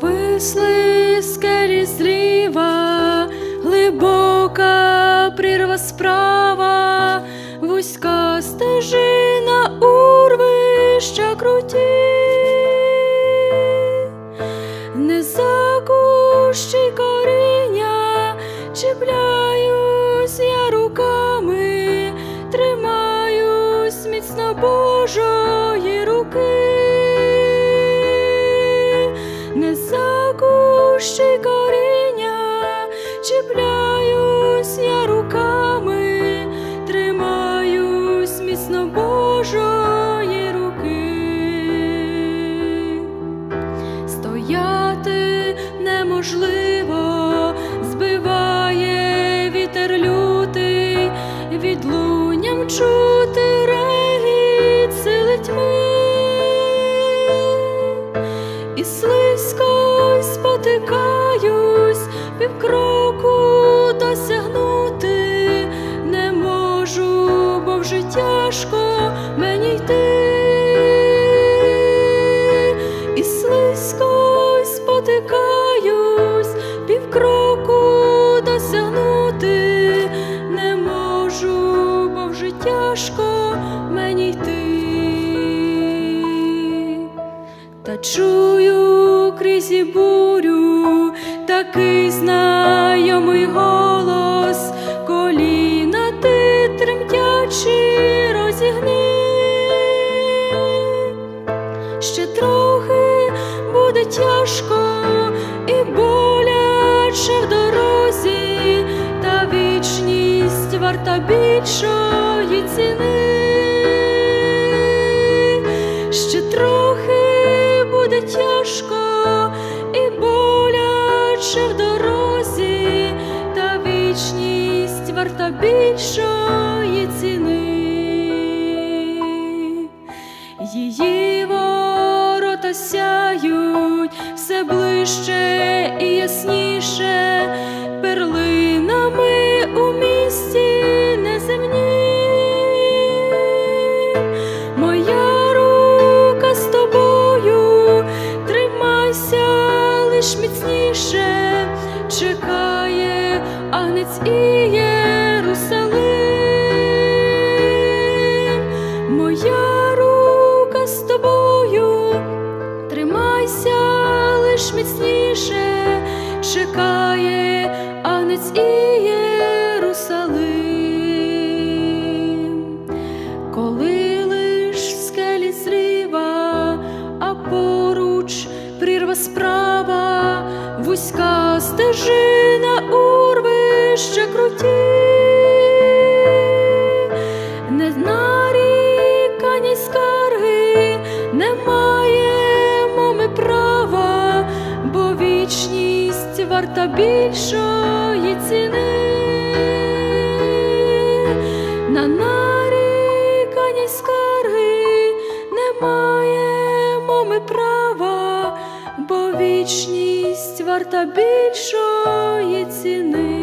виросли скелі зліва, глибока прірва справа, вузька стежина урвища круті, не закущі коріння, чіпляюсь я руками, тримаюсь міцно Божої руки Божої руки. Стояти неможливо, збиває вітер лютий, відлунням чути регіт сили і слизько спотикаюсь, півкроку досягнути тяжко мені йти, і слизько спотикаюсь, півкроку досягнути не можу, бо вже тяжко мені йти та чую крізь і бурю такий знайомий голос, коліна ти тремтячі розігни. Вічність варта більшої ціни. Ще трохи буде тяжко і боляче в дорозі, та вічність варта більшої ціни. Її ворота сяють все ближче і ясніше, Єрусалим. Моя рука з тобою, тримайся лиш міцніше, чекає агнець і. Коли лиш скелі зліва, а поруч прірва справа, вузька стежина вічність варта більшої ціни на нарікані скарги не маємо ми права, бо вічність варта більшої ціни.